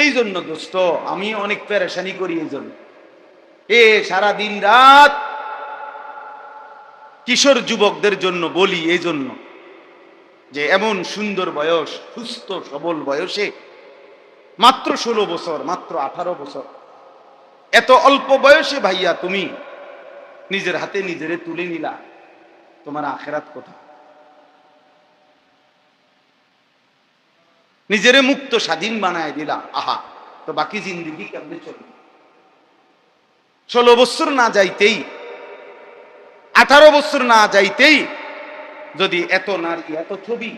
এই জন্য দোস্ত, আমি অনেক পেরেশানি করি এই জন্য এ সারা দিন রাত কিশোর যুবকদের জন্য বলি এই জন্য যে, এমন সুন্দর বয়স, সুস্থ, সবল বয়সে মাত্র ষোলো বছর, মাত্র আঠারো বছর। এত অল্প বয়সে ভাইয়া তুমি নিজের হাতে নিজেরে তুলে নিলা। তোমার আখেরাত কোথায়? নিজেরে মুক্ত, স্বাধীন বানায় দিলা আহা, তো বাকি জিন্দিগি কেমনে চলবে? ষোলো বছর না যাইতেই, আঠারো বছর না যাইতেই যদি এত নারী, এত ছবি,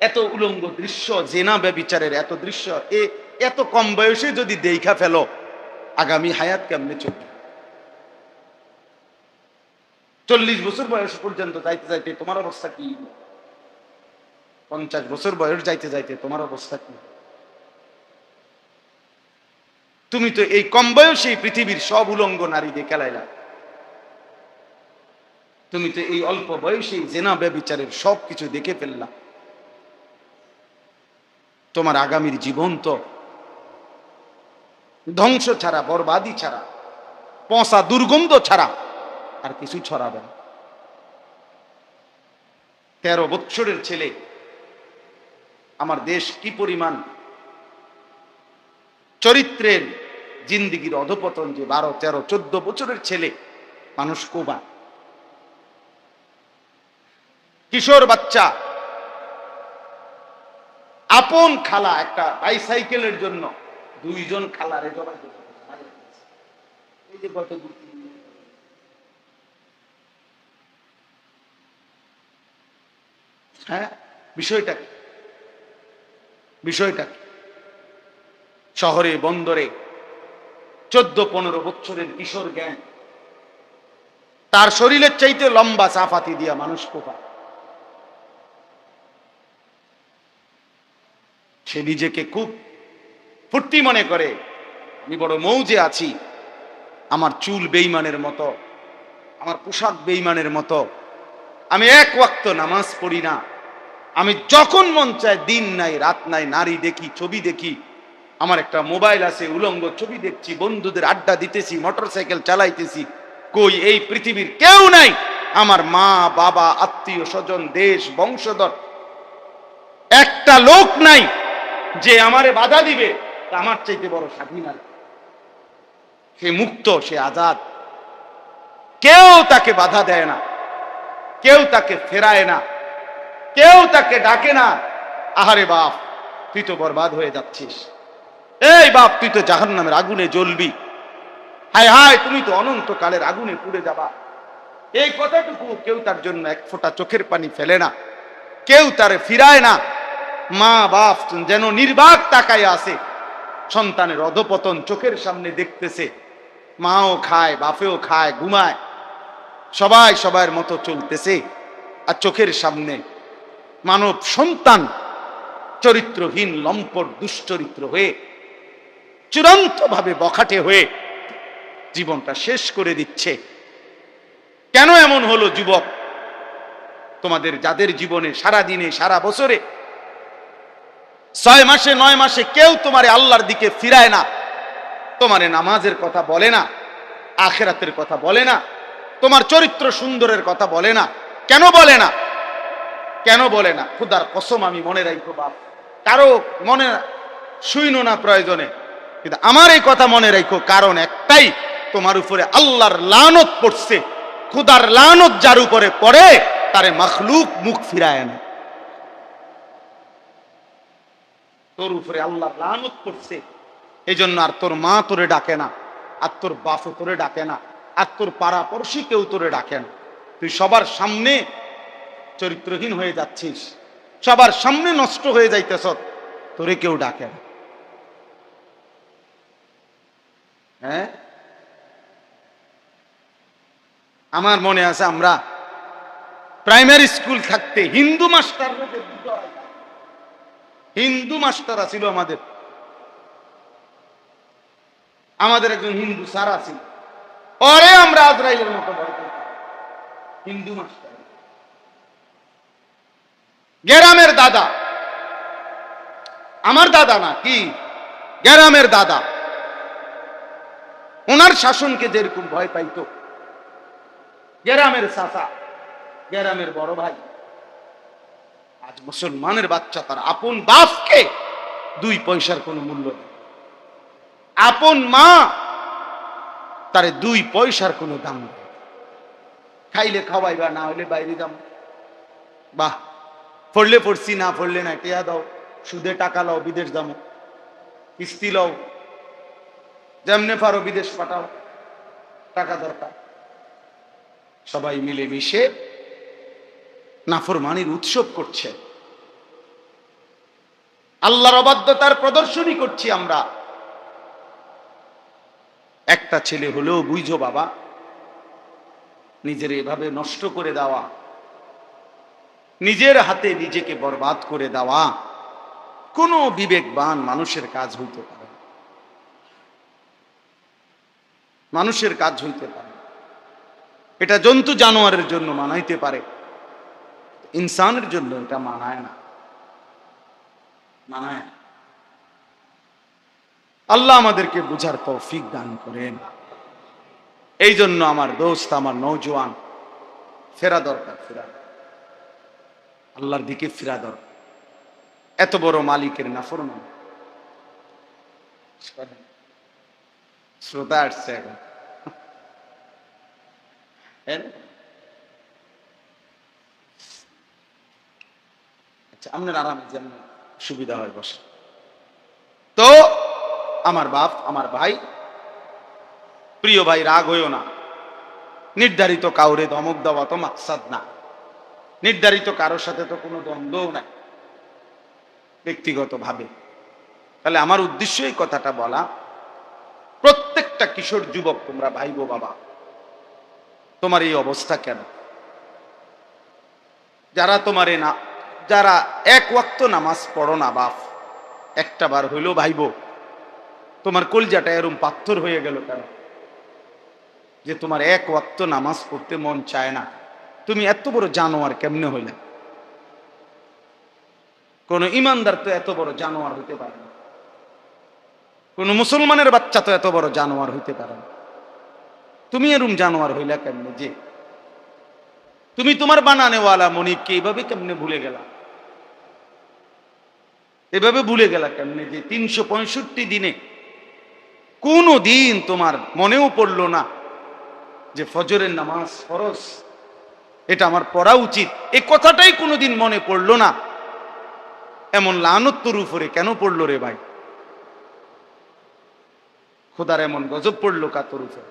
এত উলঙ্গ দৃশ্য, জেনা ব্যবিচারের এত দৃশ্য, এ এত কম বয়সে যদি দেখা ফেলো, আগামী হায়াত কেমনে চলবে? চল্লিশ বছর বয়স পর্যন্ত যাইতে যাইতে তোমার অবস্থা কি? পঞ্চাশ বছর বয়স যাইতে যাইতে তোমার অবস্থা কি? তুমি তো এই কম বয়সে পৃথিবীর সব উলঙ্গ নারী দিয়ে খেলাইলা। তুমি তো এই অল্প বয়সে জেনা ব্যবিচারের সব কিছু দেখে ফেললা। তোমার আগামীর জীবন তো ধ্বংস ছাড়া বরবাদি ছাড়া, পচা দুর্গন্ধ ছাড়া আর কিছু ছড়াবে না। তেরো বৎসরের ছেলে আমার দেশ কি পরিমাণ? চরিত্রের জিন্দিগির অধপতন যে বারো, তেরো, চোদ্দ বছরের ছেলে, মানুষ কোবা। কিশোর বাচ্চা। আপন খালা একটা বাইসাইকেলের জন্য দুইজন খালারে জবাই। হ্যাঁ বিষয়টা বিষয়টা। শহরে, বন্দরে চোদ্দ পনেরো বছরের কিশোর জ্ঞান। তার শরীরের চাইতে লম্বা চাফাতি দিয়া মানুষ কোপা সে নিজেকে খুব ফুর্তি মনে করে, আমি বড় মৌজে আছি। আমার চুল বেইমানের মতো, আমার পোশাক বেইমানের মতো। আমি এক ওয়াক্ত নামাজ পড়ি না। আমি যখন মন চায় দিন নাই, রাত নাই, নারী দেখি, ছবি দেখি, আমার একটা মোবাইল আছে, উলঙ্গ ছবি দেখছি, বন্ধুদের আড্ডা দিতেছি, মোটরসাইকেল চালাইতেছি, কই এই পৃথিবীর কেউ নাই, আমার মা, বাবা, আত্মীয় স্বজন, দেশ, বংশধর, একটা লোক নাই যে আমারে বাধা দিবে আমার চাইতে বড় স্বাধীন আর সে মুক্ত, সে আজাদ। কেউ তাকে বাধা দেয় না, কেউ তাকে ফেরায় না। কেউ তাকে ডাকে না। আহারে বাপ, তুই তো বরবাদ হয়ে যাচ্ছিস। এই বাপ, তুই তো জাহান নামের আগুনে জ্বলবি। হায় হায়, তুমি তো অনন্তকালের আগুনে পুড়ে যাবা। এই কথাটুকু কেউ তার জন্য এক ফোঁটা চোখের পানি ফেলে না। কেউ তারে ফিরায় না। মা বাপ যেন নির্বাক তাকায় আছে। সন্তানের অধপতন চোখের সামনে দেখতেছে। মাও খায়, বাপেও খায়, ঘুমায়। সবাই সবার মতো চলতেছে। আর চোখের সামনে মানব সন্তান চরিত্রহীন, লম্পট, দুশ্চরিত্র হয়ে চূড়ান্তভাবে বখাটে হয়ে জীবনটা শেষ করে দিচ্ছে। কেন এমন হলো যুবক? তোমাদের যাদের জীবনে সারা দিনে সারা বছরে ছয় মাসে, নয় মাসে কেউ তোমারে আল্লাহর দিকে ফিরায় না, তোমারে নামাজের কথা বলে না, আখেরাতের কথা বলে না, তোমার চরিত্র সুন্দরের কথা বলে না, কেন বলে না? কেন বলে না? খুদার কসম আমি মনে রাখব বাপ। কারও মনে শুইন না প্রয়োজনে। কিন্তু আমার এই কথা মনে রাখো, কারণ একটাই, তোমার উপরে আল্লাহর লানত পড়ছে। খুদার লানত যার উপরে পড়ে, তারে মখলুক মুখ ফিরায় না তোর উপরে আল্লাহর লানত পড়ছে এই জন্য আর তোর মা তোরে ডাকে না, আর তোর বাপও তোরে ডাকে না, আর তোর পাড়া পড়শি কেউ তোরে ডাকে না। তুই সবার সামনে চরিত্রহীন হয়ে যাচ্ছিস। সবার সামনে নষ্ট হয়ে যাইতেছ। তোরে কেউ ডাকে না। হ্যাঁ? আমার মনে আছে আমরা প্রাইমারি স্কুল থাকতে হিন্দু মাস্টার হিন্দু মাস্টার ছিল আমাদের। আমাদের একজন হিন্দু স্যার আছিল। পরে আমরা আজরাইলের মতো হিন্দু মাস্টার। গ্রামের দাদা। আমার দাদা না, কি? গ্যারামের দাদা। ওনার শাসনকে যেরকম ভয় পাইতো। গ্যারামের চাচা গ্যারামের বড় ভাই। আজ মুসলমানের বাচ্চা, তার আপন বাপকে দুই পয়সার কোনো মূল্য নেই। আপন মা, তার দুই পয়সার কোনো দাম নেই। খাইলে খাওয়াইবা, না হলে বাইরে দাম বাহ! পড়লে পড়ছি না পড়লে না, টিয়া দাও, সুদে টাকা লাও, বিদেশ যাব কিস্তি লও, যেমনে পারো বিদেশ পাঠাও, টাকা দরকার। সবাই মিলে মিশে নাফরমানির উৎসব করছে। আল্লাহর অবাধ্যতার প্রদর্শনী করছি আমরা। একটা ছেলে হলেও বুঝো বাবা, নিজের এভাবে নষ্ট করে দেওয়া নিজের হাতে নিজেকে বরবাদ করে দেওয়া কোনো বিবেকবান মানুষের কাজ হইতে পারে মানুষের কাজ হইতে পারে এটা জন্তু জানোয়ারের জন্য মানাইতে পারে, ইনসানের জন্য এটা মানায় না। মানায় না। আল্লাহ আমাদেরকে বুঝার তৌফিক দান করেন। এই জন্য আমার দোস্ত, আমার নৌজওয়ান ফেরা দরকার, ফেরা। আল্লাহর দিকে ফেরা দরকার এত বড় মালিকের নাফরমান। শ্রোতা আসছে এখন। আচ্ছা আপনার আরামে যেমন সুবিধা হয় বসে তো, আমার বাপ, আমার ভাই, প্রিয় ভাই, রাগ হইও না। নির্ধারিত কাউরে ধমক দেওয়া তো মাকসাদ না। নির্ধারিত কারোর সাথে তো কোনো দ্বন্দ্বও নাই ব্যক্তিগত ভাবে তাহলে আমার উদ্দেশ্য এই কথাটা বলা, প্রত্যেকটা কিশোর যুবক তোমরা ভাইবো বাবা, তোমার এই অবস্থা কেন? যারা তোমারে না, যারা এক ওয়াক্ত নামাজ পড়ো না বাপ, একটা বার হইল ভাইবো, তোমার কলজাটা এরম পাথর হয়ে গেল কেন? যে তোমার এক ওয়াক্ত নামাজ পড়তে মন চায় না। তুমি এত বড় জানোয়ার কেমনে হইলে? কোন ইমানদার তো এত বড় জানোয়ার হইতে পারে না। কোন মুসলমানের বাচ্চা তো এত বড় জানোয়ার হইতে পারে না। তুমি এরম জানোয়ার হইলা কেমনে? যে তুমি তোমার বানানেওয়ালা মনিবকে এইভাবে কেমনে ভুলে গেলা? এভাবে ভুলে গেলা কেমনে যে তিনশো পঁয়ষট্টি দিনে কোনো দিন তোমার মনেও পড়ল না যে ফজরের নামাজ ফরজ? এটা আমার পড়া উচিত। এই কথাটাই কোনোদিন মনে পড়ল না। এমন লানত্তর উপরে কেন পড়ল রে ভাই? খোদার এমন গজব পড়ল কাতর উপরে?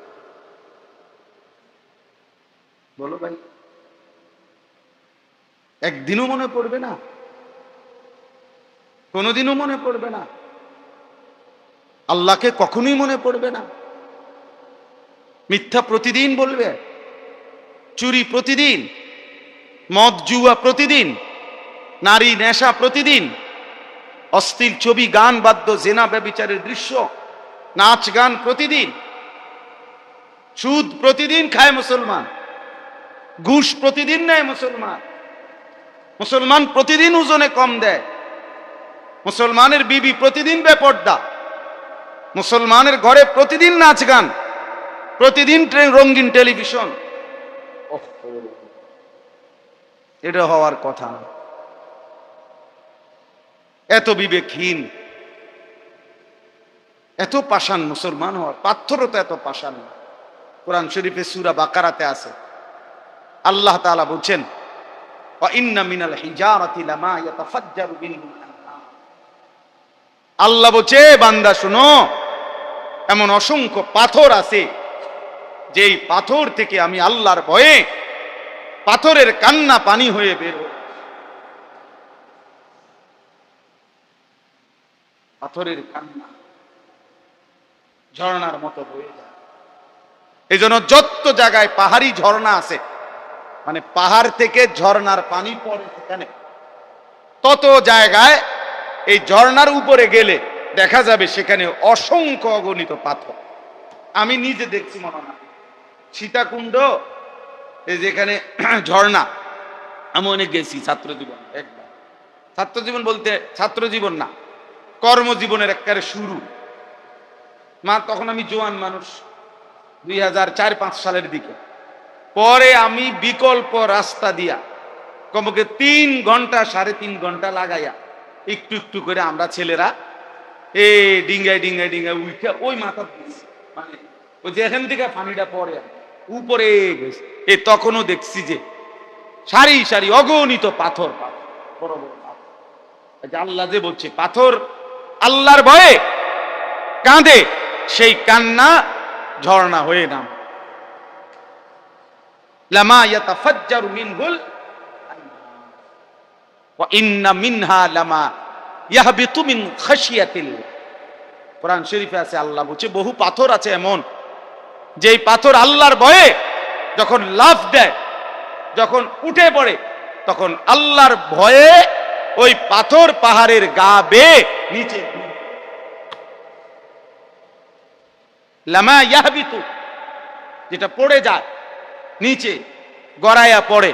বলো ভাই। একদিনও মনে পড়বে না। কোনোদিনও মনে পড়বে না। আল্লাহকে কখনোই মনে পড়বে না। মিথ্যা প্রতিদিন বলবে। চুরি প্রতিদিন, মদ জুয়া প্রতিদিন, নারী নেশা প্রতিদিন অস্থির ছবি, গান বাদ্য, জেনা ব্যবিচারের দৃশ্য, নাচ গান প্রতিদিন, সুদ প্রতিদিন খায় মুসলমান, ঘুষ প্রতিদিন নেয় মুসলমান মুসলমান প্রতিদিন ওজনে কম দেয়, মুসলমানের বিবি প্রতিদিন বেপর্দা, মুসলমানের ঘরে প্রতিদিন নাচ গান, প্রতিদিন রঙিন টেলিভিশন এটা হওয়ার কথা না। এত বিবেকহীন, এত পাষাণ মুসলমান হওয়ার পাথরও তো এত পাষাণ না। কোরআন শরীফে সুরা বাকারাতে আছে। আল্লাহ তালা বলছেন আল্লাহ বলছে বান্দা, শুনো, এমন অসংখ্য পাথর আছে, যেই পাথর থেকে আমি আল্লাহর ভয়ে পাথরের কান্না পানি হয়ে বের পাথরের কান্না ঝর্ণার মতো বয়ে যায়। এই জন্য যত জায়গায় পাহাড়ি ঝর্ণা আছে মানে পাহাড় থেকে ঝর্ণার পানি পড়ে সেখানে, তত জায়গায় এই ঝর্ণার উপরে গেলে দেখা যাবে সেখানে অসংখ্য অগণিত পাথর। আমি নিজে দেখছি মনে হয়। সীতাকুণ্ড এই যেখানে ঝর্ণা। আমি অনেক গেছি ছাত্র জীবন। একবার। ছাত্র জীবন বলতে ছাত্র জীবন না কর্মজীবনের একবারে শুরু। মা তখন আমি জোয়ান মানুষ দুই হাজার চার পাঁচ সালের দিকে। পরে আমি বিকল্প রাস্তা দিয়া কমপক্ষে তিন ঘণ্টা সাড়ে তিন ঘণ্টা লাগাইয়া একটু একটু করে আমরা ছেলেরা এ ডিঙ্গায় ডিঙ্গায় ডিঙ্গায় উঠে ওই মাথা মানে ওই যেখান থেকে পানিটা পড়ে আর উপরে গেছে। এ তখনও দেখছি যে সারি সারি অগণিত পাথর আল্লাহ যে বলছে, পাথর আল্লাহর ভয়ে কাঁদে, সেই কান্না ঝর্ণা হয়ে নাম। ইন্না মিনহা লামা আছে, আল্লাহ বলছে, বহু পাথর আছে এমন যেই পাথর আল্লাহর ভয়ে যখন লাফ দেয়, যখন উঠে পড়ে, তখন আল্লাহর ভয়ে ওই পাথর পাহাড়ের গা বেয়ে নিচে যেটা পড়ে যায়, নিচে গড়াইয়া পড়ে।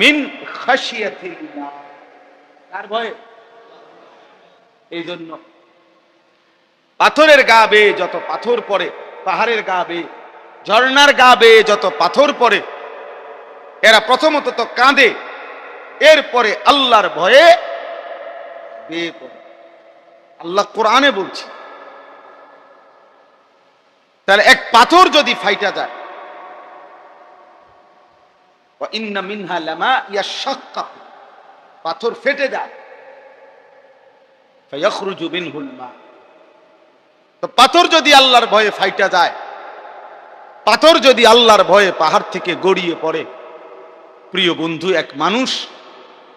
মিন খাসিয়াতিল্লাহ তার ভয়ে? এই জন্য পাথরের গা বেয়ে যত পাথর পড়ে পাহাড়ের গা বেয়ে ঝর্ণার গা বেয়ে যত পাথর পড়ে, এরা প্রথমত তো কাঁদে, এরপরে আল্লাহর ভয়ে বেয়ে পড়ে। আল্লাহ কোরআনে বলছে, তাহলে এক পাথর যদি ফাইটা যায় পাথর ফেটে যায় তো পাথর যদি আল্লাহর ভয়ে ফাইটা যায়, পাথর যদি আল্লাহর ভয়ে পাহাড় থেকে গড়িয়ে পড়ে, প্রিয় বন্ধু, এক মানুষ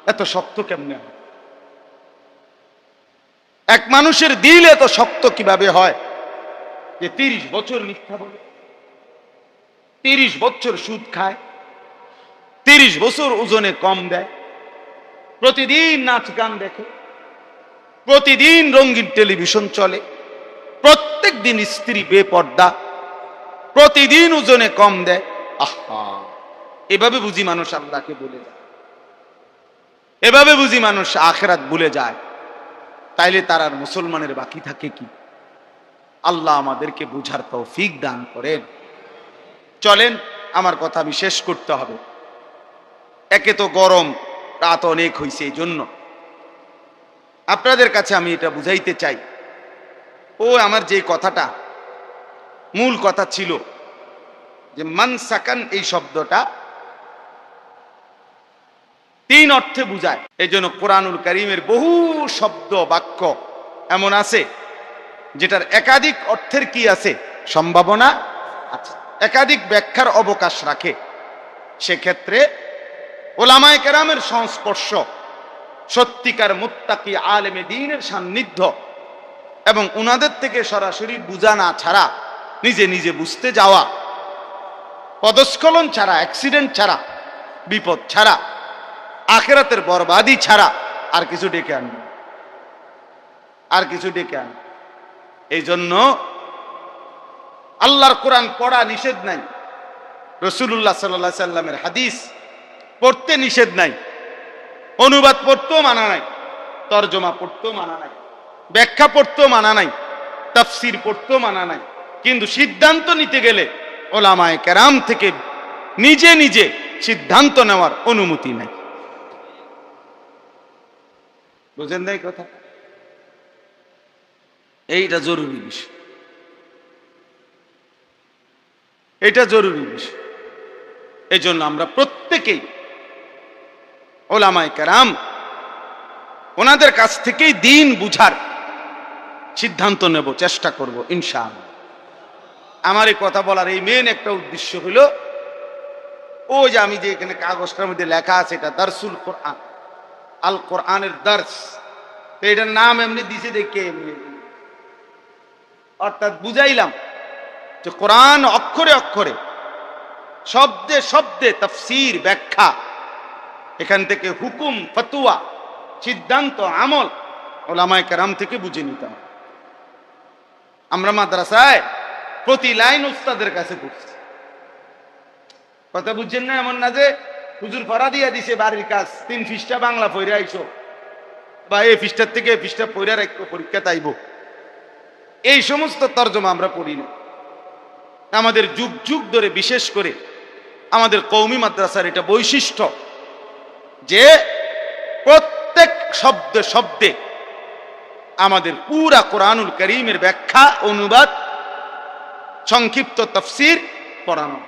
এত শক্ত কেমনে হয়? এক মানুষের দিল এত শক্ত কীভাবে হয় যে তিরিশ বছর মিথ্যা বলে, তিরিশ বছর সুদ খায়, তিরিশ বছর ওজনে কম দেয়, প্রতিদিন নাচ গান দেখে, প্রতিদিন রঙিন টেলিভিশন চলে প্রত্যেক দিন স্ত্রী বেপর্দা, প্রতিদিন ওজনে কম দেয়। আহা, এভাবে বুঝি মানুষ আল্লাহকে বলে যায়। এভাবে বুঝি মানুষ আখেরাত ভুলে যায়। তাইলে তার আর মুসলমানের বাকি থাকে কি? আল্লাহ আমাদেরকে বুঝার তৌফিক দান করেন। চলেন, আমার কথা আমি শেষ করতে হবে। একে তো গরম, রাত অনেক হয়েছে এই জন্য আপনাদের কাছে আমি এটা বুঝাইতে চাই। ও আমার যে কথাটা, মূল কথা ছিল, যে মান সাকান এই শব্দটা তিন অর্থে বুঝায়। এই জন্য কোরআনুল করিমের বহু শব্দ বাক্য এমন আছে, যেটার একাধিক অর্থের কি আছে? সম্ভাবনা আছে। একাধিক ব্যাখ্যার অবকাশ রাখে। সেক্ষেত্রে ওলামায় কেরামের সংস্পর্শ সত্যিকার মুত্তাকি আলেমে দিনের সান্নিধ্য এবং উনাদের থেকে সরাসরি বুঝা না ছাড়া, নিজে নিজে বুঝতে যাওয়া, পদস্খলন ছাড়া অ্যাক্সিডেন্ট ছাড়া, বিপদ ছাড়া, আখেরাতের বরবাদি ছাড়া আর কিছু ডেকে আনবে। আর কিছু ডেকে আনবে। এই জন্য আল্লাহর কোরআন পড়া নিষেধ নাই। রসুল্লাহ সাল্লা সাল্লামের হাদিস পড়তে নিষেধ নাই। অনুবাদ পড়তেও মানা নাই। তর্জমা পড়তেও মানা নাই। ব্যাখ্যা পড়তেও মানা নাই, তাফসির পড়তেও মানা নাই। কিন্তু সিদ্ধান্ত নিতে গেলে ওলামায় কেরাম থেকে নিজে নিজে সিদ্ধান্ত নেওয়ার অনুমতি নাই। বুঝেন নাই কথা? এইটা জরুরি বিষয়। এটা জরুরি বিষয়। এই জন্য আমরা প্রত্যেকেই ওলামায় কেরাম ওনাদের কাছ থেকেই দিন বুঝার সিদ্ধান্ত নেব, চেষ্টা করব, ইনশাআল্লাহ। আমার এই কথা বলার এই মেন একটা উদ্দেশ্য হলো, ও যে আমি যে এখানে কাগজটার মধ্যে লেখা আছে, এটা দারসুল কোরআন, আল কোরআনের দার্স এটার নাম এমনি দিছে দেখে অর্থাৎ বুঝাইলাম যে কোরআন অক্ষরে অক্ষরে, শব্দে শব্দে তফসির, ব্যাখ্যা, এখান থেকে হুকুম, ফতুয়া, সিদ্ধান্ত, আমল, ওলামায় কেরাম থেকে বুঝে নিতাম আমরা মাদ্রাসায় প্রতি লাইন উস্তাদের কাছে পড়ছি। কথা বুঝছেন না এমন না যে হুজুর ফরা দিয়া দিছে বাড়ির কাজ, তিন ফিসটা বাংলা পড়ে আইসো বা এই ফিসটার থেকে এই ফিসটা পড়ে রাখব পরীক্ষা তাইব। এই সমস্ত তর্জমা আমরা পড়ি না। আমাদের যুগ যুগ ধরে বিশেষ করে আমাদের কৌমি মাদ্রাসার এটা বৈশিষ্ট্য যে প্রত্যেক শব্দে শব্দে আমাদের পুরা কোরআনুল করিমের ব্যাখ্যা, অনুবাদ, সংক্ষিপ্ত তফসির পড়ানো।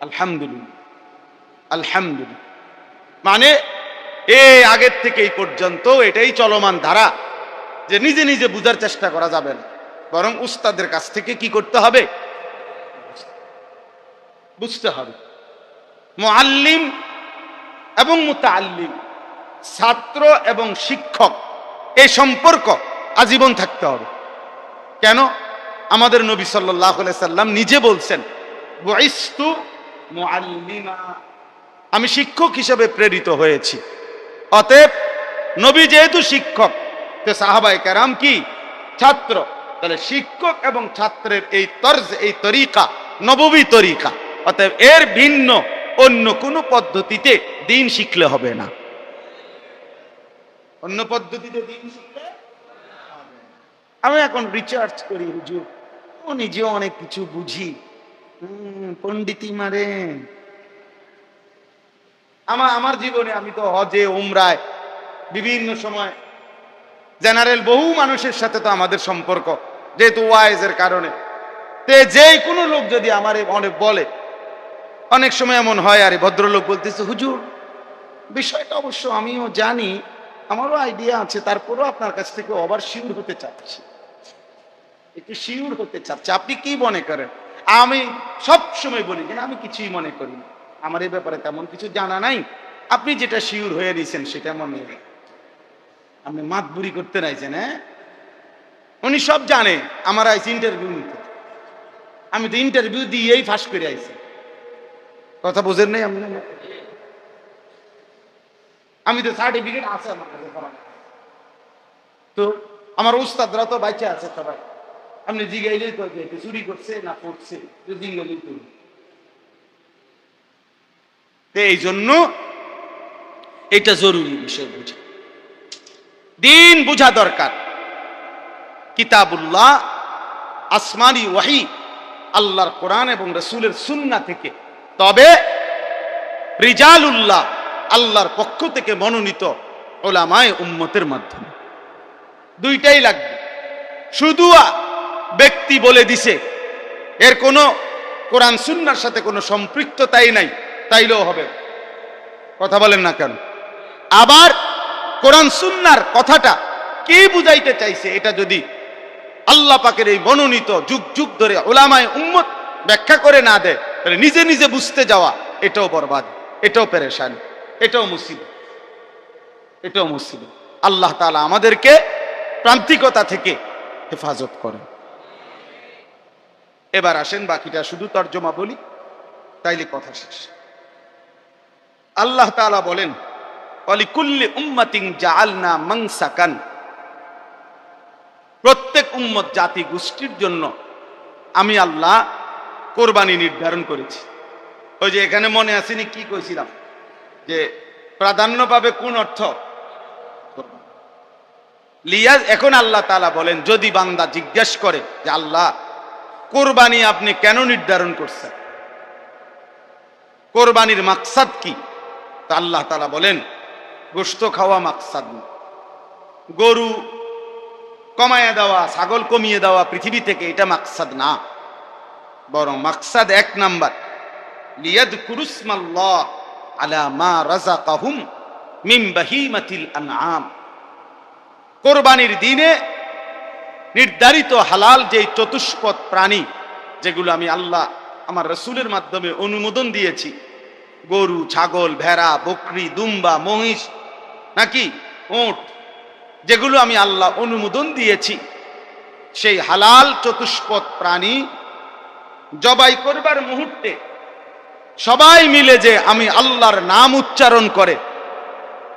আলহামদুলিল্লাহ। আলহামদুলিল্লাহ। মানে এ আগের থেকে এই পর্যন্ত এটাই চলমান ধারা যে নিজে নিজে বুঝার চেষ্টা করা যাবে না। বরং উস্তাদের কাছ থেকে কি করতে হবে? বুঝতে হবে। মুআল্লিম এবং মুতাআল্লিম, ছাত্র এবং শিক্ষক এই সম্পর্ক আজীবন থাকতে হবে। কেন? আমাদের নবী সাল্লাহ সাল্লাম নিজে বলছেন আমি শিক্ষক হিসেবে প্রেরিত হয়েছি। অতএব নবী যেহেতু শিক্ষক, তো সাহাবাই কারাম কি? ছাত্র। তাহলে শিক্ষক এবং ছাত্রের এই তর্জ, এই তরিকা, নববী তরিকা, অতএব এর ভিন্ন অন্য কোনো পদ্ধতিতে দিন শিখলে হবে না। অন্য পদ্ধতিতে দিন না। আমি এখন রিচার্জ করি হুজুর। ও নিজেও অনেক কিছু বুঝি। হুম, পণ্ডিতি মারে। আমার আমার জীবনে আমি তো হজে উমরায় বিভিন্ন সময় জেনারেল বহু মানুষের সাথে তো আমাদের সম্পর্ক যেহেতু ওয়াইজের কারণে। তে যে কোনো লোক যদি আমার অনেক বলে অনেক সময় এমন হয় আরে ভদ্রলোক বলতেছে হুজুর বিষয়টা অবশ্য আমিও জানি আমারও আইডিয়া আছে, তারপরেও আপনার কাছ থেকে ওভার শিউর হতে চাচ্ছি। একটু শিউর হতে চাচ্ছি। আপনি কি মনে করেন? আমি সব সময় বলি যে আমি কিছুই মনে করি না। আমার এই ব্যাপারে তেমন কিছু জানা নাই। আপনি যেটা শিওর হয়ে নিয়েছেন সেটা মনে আপনি মাতবুরি করতে নাইছেন হ্যাঁ? উনি সব জানে, আমার আইসি ইন্টারভিউ নিতে। আমি তো ইন্টারভিউ দিয়েই ফাঁস করে আইছি। কথা বোঝেন নাই আপনি? আমি তো সার্টিফিকেট আছে আমার কাছে। তো আমার উস্তাদরা তো বাচ্চা আছে সবাই। আপনি জিগাইলেই তো চুরি করছে না পড়ছে এই জন্য এটা জরুরি বিষয় বুঝা। দিন বুঝা দরকার। কিতাবুল্লাহ, আসমানি ওয়াহি, আল্লাহর কোরআন এবং রসুলের সুন্না থেকে। তবে রিজালুল্লাহ আল্লাহর পক্ষ থেকে মনোনীত ওলামায় উম্মতের মাধ্যমে। দুইটাই লাগবে। শুধু ব্যক্তি বলে দিছে, এর কোনো কোরআন সুন্নার সাথে কোনো সম্পৃক্ততাই নাই, তাইলেও হবে। কথা বলেন না কেন? আবার কোরআন সুন্নার কথাটা কে বুঝাইতে চাইছে, এটা যদি আল্লাহ পাকের এই মনোনীত যুগ যুগ ধরে ওলামায় উম্মত ব্যাখ্যা করে না দেয়, তাহলে নিজে নিজে বুঝতে যাওয়া, এটাও বরবাদ, এটাও পেরেশান। এটাও মুসিব এটাও মুসিব আল্লাহ তাআলা আমাদেরকে প্রান্তিকতা থেকে হেফাজত করেন। এবার আসেন, বাকিটা শুধু তর্জমা বলি, তাইলে কথা শেষ। আল্লাহ তাআলা বলেন, অলিকুল্লি উম্মাতিং জাআলনা মানসাকান। প্রত্যেক উম্মত জাতি গোষ্ঠীর জন্য আমি আল্লাহ কোরবানি নির্ধারণ করেছি। ওই যে এখানে মনে আসেনি কি কইছিলাম? যে প্রাধান্য পাবে কোন অর্থ। লিয়াজ এখন আল্লাহ তালা বলেন, যদি বান্দা জিজ্ঞেস করে যে আল্লাহ, কোরবানি আপনি কেন নির্ধারণ করছেন? কোরবানির মাকসাদ কি? তা আল্লাহ তালা বলেন গোস্ত খাওয়া মাকসাদ। গরু কমায় দেওয়া, ছাগল কমিয়ে দেওয়া পৃথিবী থেকে এটা মাকসাদ না। বরং মাকসাদ এক নাম্বার। লিয়াদ কুরুসমাল্লাহ। আলা মা আনআম। কোরবানির দিনে নির্ধারিত হালাল যে চতুষ্পদ প্রাণী, যেগুলো আমি আল্লাহ আমার রসুলের মাধ্যমে অনুমোদন দিয়েছি, গরু, ছাগল, ভেড়া, বকরি, দুম্বা, মহিষ, নাকি ওট যেগুলো আমি আল্লাহ অনুমোদন দিয়েছি, সেই হালাল চতুষ্পদ প্রাণী জবাই করবার মুহূর্তে সবাই মিলে যে আমি আল্লাহর নাম উচ্চারণ করে।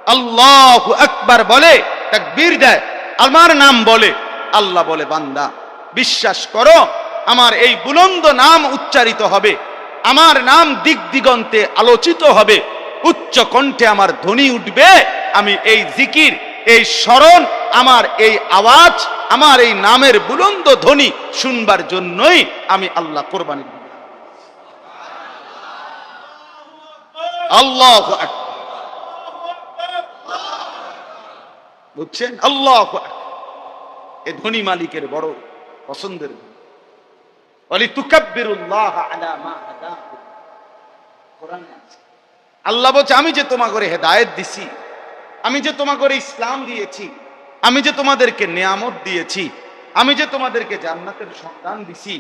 আল্লাহ আকবার বলে, তাকবীর দেয়, আমার নাম বলে, আল্লাহ বলে, বান্দা, বিশ্বাস করো, আমার এই বুলন্দ নাম উচ্চারিত হবে, আমার নাম দিক দিগন্তে আলোচিত হবে, উচ্চ কণ্ঠে আমার ধ্বনি উঠবে, আমি এই জিকির, এই স্মরণ, আমার এই আওয়াজ, আমার এই নামের বুলন্দ ধ্বনি শুনবার জন্যই আমি আল্লাহ কোরবানি আল্লাহ বুঝছেন? আল্লাহ এ ধনী মালিকের বড় পছন্দের। আল্লাহ বলছে, আমি যে তোমা করে হেদায়েত দিছি, আমি যে তোমা করে ইসলাম দিয়েছি, আমি যে তোমাদেরকে নিয়ামত দিয়েছি, আমি যে তোমাদেরকে জান্নাতের সন্তান দিছি,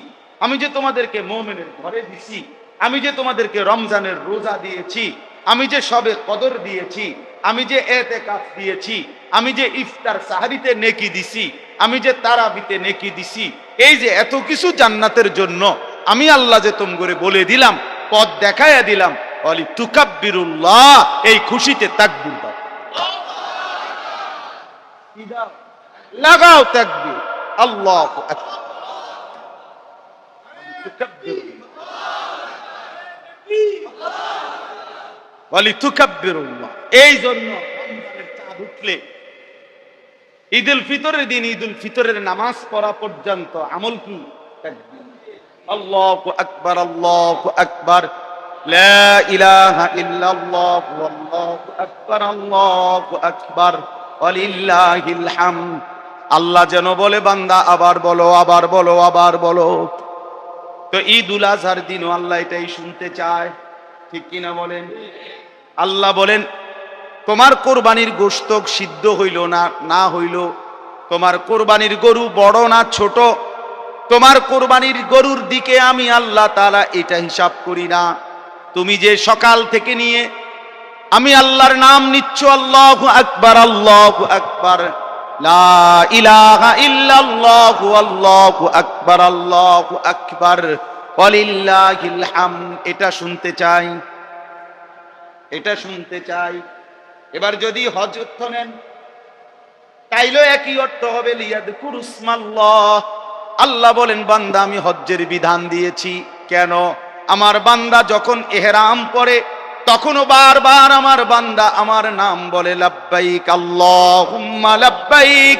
আমি যে তোমাদেরকে মোমেনের ঘরে দিছি আমি যে তোমাদেরকে রমজানের রোজা দিয়েছি, আমি যে সবে কদর দিয়েছি, আমি যে এতে কাজ দিয়েছি, আমি যে ইফতার সাহারিতে নেকি দিছি, আমি যে তারাবিতে নেকি দিছি, এই যে এত কিছু জান্নাতের জন্য আমি আল্লাহ যে তোম করে বলে দিলাম, পথ দেখাইয়া দিলাম, অলি তুকাব্বিরুল্লাহ, এই খুশিতে তাকবির দাও। লাগাও তাকবির। আল্লাহ এই জন্য চাঁদ উঠলে ঈদুল ফিতরের দিন, ঈদুল ফিতরের নামাজ পড়া পর্যন্ত আমল কি। আল্লাহু আকবার আল্লাহু আকবার। আল্লাহ যেন বলে, বান্দা, আবার বলো আবার বলো আবার বলো। তো ঈদ উল আজহার দিনও আল্লাহ এটাই শুনতে চায়। ঠিক কিনা বলেন? আল্লাহ বলেন, তোমার কোরবানির গোস্ত সিদ্ধ হইল না না হইল? তোমার কোরবানির গরু বড় না ছোট? তোমার কোরবানির গরুর দিকে আমি আল্লাহ তালা এটা হিসাব করি না। তুমি যে সকাল থেকে নিয়ে, আমি আল্লাহর নাম নিচ্ছ আল্লাহ আকবার আল্লাহ আকবার। আকবার, আল্লাহু আকবার। এটা শুনতে চাই। এটা শুনতে চাই। এবার যদি হজ অর্থ নেন, তাইলেও একই অর্থ হবে লিয়াদকুর উসমাল্লাহ আল্লাহ বলেন, বান্দা, আমি হজ্জের বিধান দিয়েছি। কেন? আমার বান্দা যখন এহরাম পরে তখনও বারবার আমার বান্দা আমার নাম বলে, লাব্বাইক আল্লাহুম্মা লাব্বাইক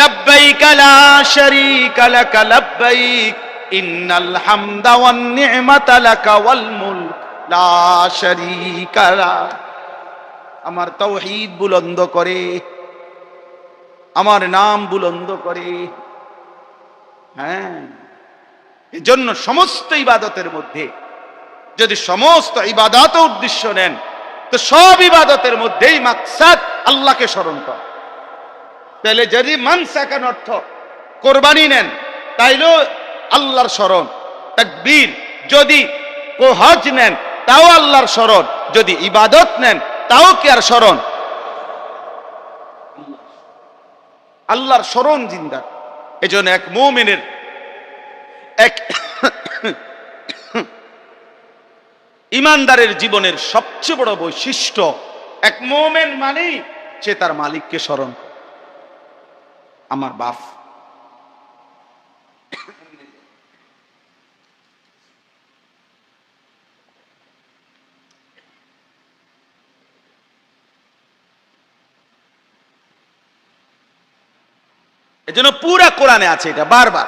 লাব্বাইক লা শারীকা লাব্বাইক ইন্নাল হামদা ওয়ান নি'মাতা লাকা ওয়াল মুলক। আমার বুলন্দ করে, আমার নাম বুলন্দ করে। হ্যাঁ এজন্য সমস্ত ইবাদতের মধ্যে, যদি সমস্ত ইবাদত উদ্দেশ্য নেন, তো সব ইবাদতের মধ্যেই মাকসাদ আল্লাহকে স্মরণ কর। তাহলে যদি মানসাকান অর্থ কোরবানি নেন, তাইলেও আল্লাহর স্মরণ, তাকবীর। যদি ও হজ নেন তাও আল্লাহর স্মরণ। যদি ইবাদত নেন, তাও কি আর স্মরণ? আল্লাহর স্মরণ জিন্দা। এজন্য এক মুমিনের, এক ইমানদারের জীবনের সবচেয়ে বড় বৈশিষ্ট্য, এক মোমেন মানেই সে তার মালিককে স্মরণ আমার বাপ এজন্য পুরা কোরআনে আছে এটা বারবার।